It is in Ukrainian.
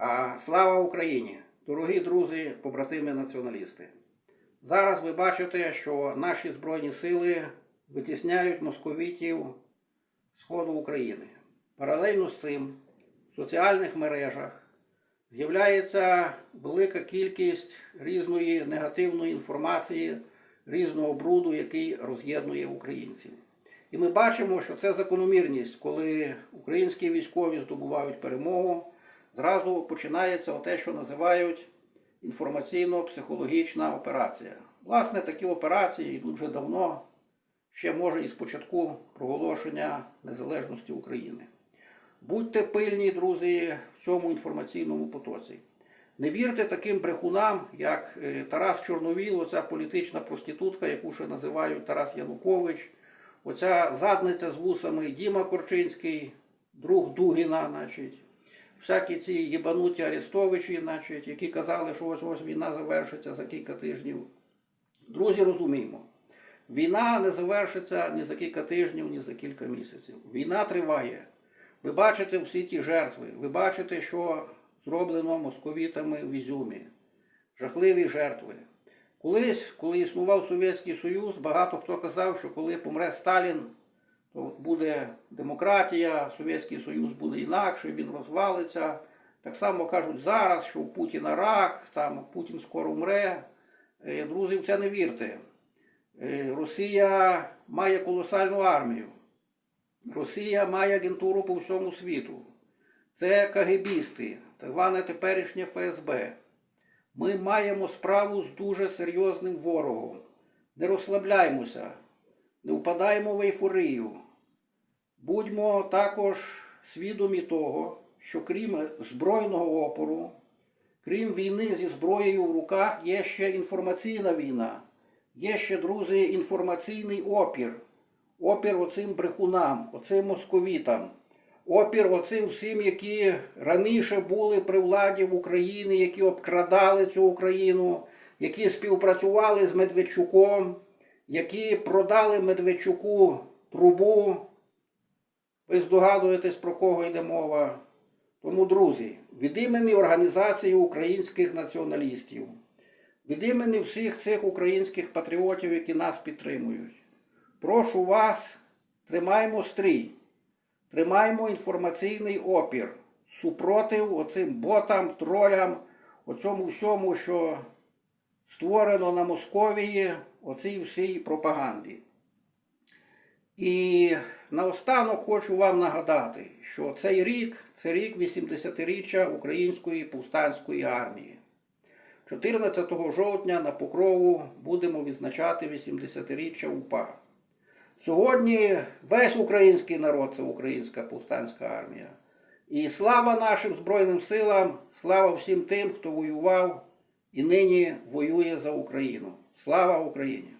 А слава Україні! Дорогі друзі, побратими націоналісти! Зараз ви бачите, що наші Збройні сили витісняють московітів Сходу України. Паралельно з цим в соціальних мережах з'являється велика кількість різної негативної інформації, різного бруду, який роз'єднує українців. І ми бачимо, що це закономірність, коли українські військові здобувають перемогу, зразу починається те, що називають інформаційно-психологічна операція. Власне, такі операції йдуть вже давно, ще може і з початку проголошення незалежності України. Будьте пильні, друзі, в цьому інформаційному потоці. Не вірте таким брехунам, як е, Тарас Чорновіл, оця політична проститутка, яку ще називають Тарас Янукович, оця задниця з вусами Діма Корчинський, друг Дугіна, значить, всякі ці єбануті Арестовичі, значить, які казали, що ось ось війна завершиться за кілька тижнів. Друзі, розуміємо, війна не завершиться ні за кілька тижнів, ні за кілька місяців. Війна триває. Ви бачите всі ті жертви, ви бачите, що зроблено московітами в Ізюмі. Жахливі жертви. Колись, коли існував Совєтський Союз, багато хто казав, що коли помре Сталін, то буде демократія, Совєтський Союз буде інакше, він розвалиться. Так само кажуть зараз, що у Путіна рак, там Путін скоро вмре. Е, Друзі, в це не вірте. Е, Росія має колосальну армію. Росія має агентуру по всьому світу. Це КГБісти, так зване теперішнє ФСБ. Ми маємо справу з дуже серйозним ворогом. Не розслабляймося, не впадаємо в ейфорію. Будьмо також свідомі того, що крім збройного опору, крім війни зі зброєю в руках, є ще інформаційна війна, є ще, друзі, інформаційний опір. Опір оцим брехунам, оцим московітам, опір оцим всім, які раніше були при владі в Україні, які обкрадали цю Україну, які співпрацювали з Медведчуком, які продали Медведчуку трубу. Ви здогадуєтесь, про кого йде мова. Тому, друзі, від імені Організації українських націоналістів, від імені всіх цих українських патріотів, які нас підтримують. Прошу вас, тримаймо стрій, тримаймо інформаційний опір супротив оцим ботам, тролям, оцьому всьому, що створено на Московії, оцій всій пропаганді. І наостанок хочу вам нагадати, що цей рік це рік 80-річчя Української повстанської армії. 14 жовтня на Покрову будемо відзначати 80-річчя УПА. Сьогодні весь український народ це українська повстанська армія. І слава нашим Збройним силам, слава всім тим, хто воював і нині воює за Україну. Слава Україні!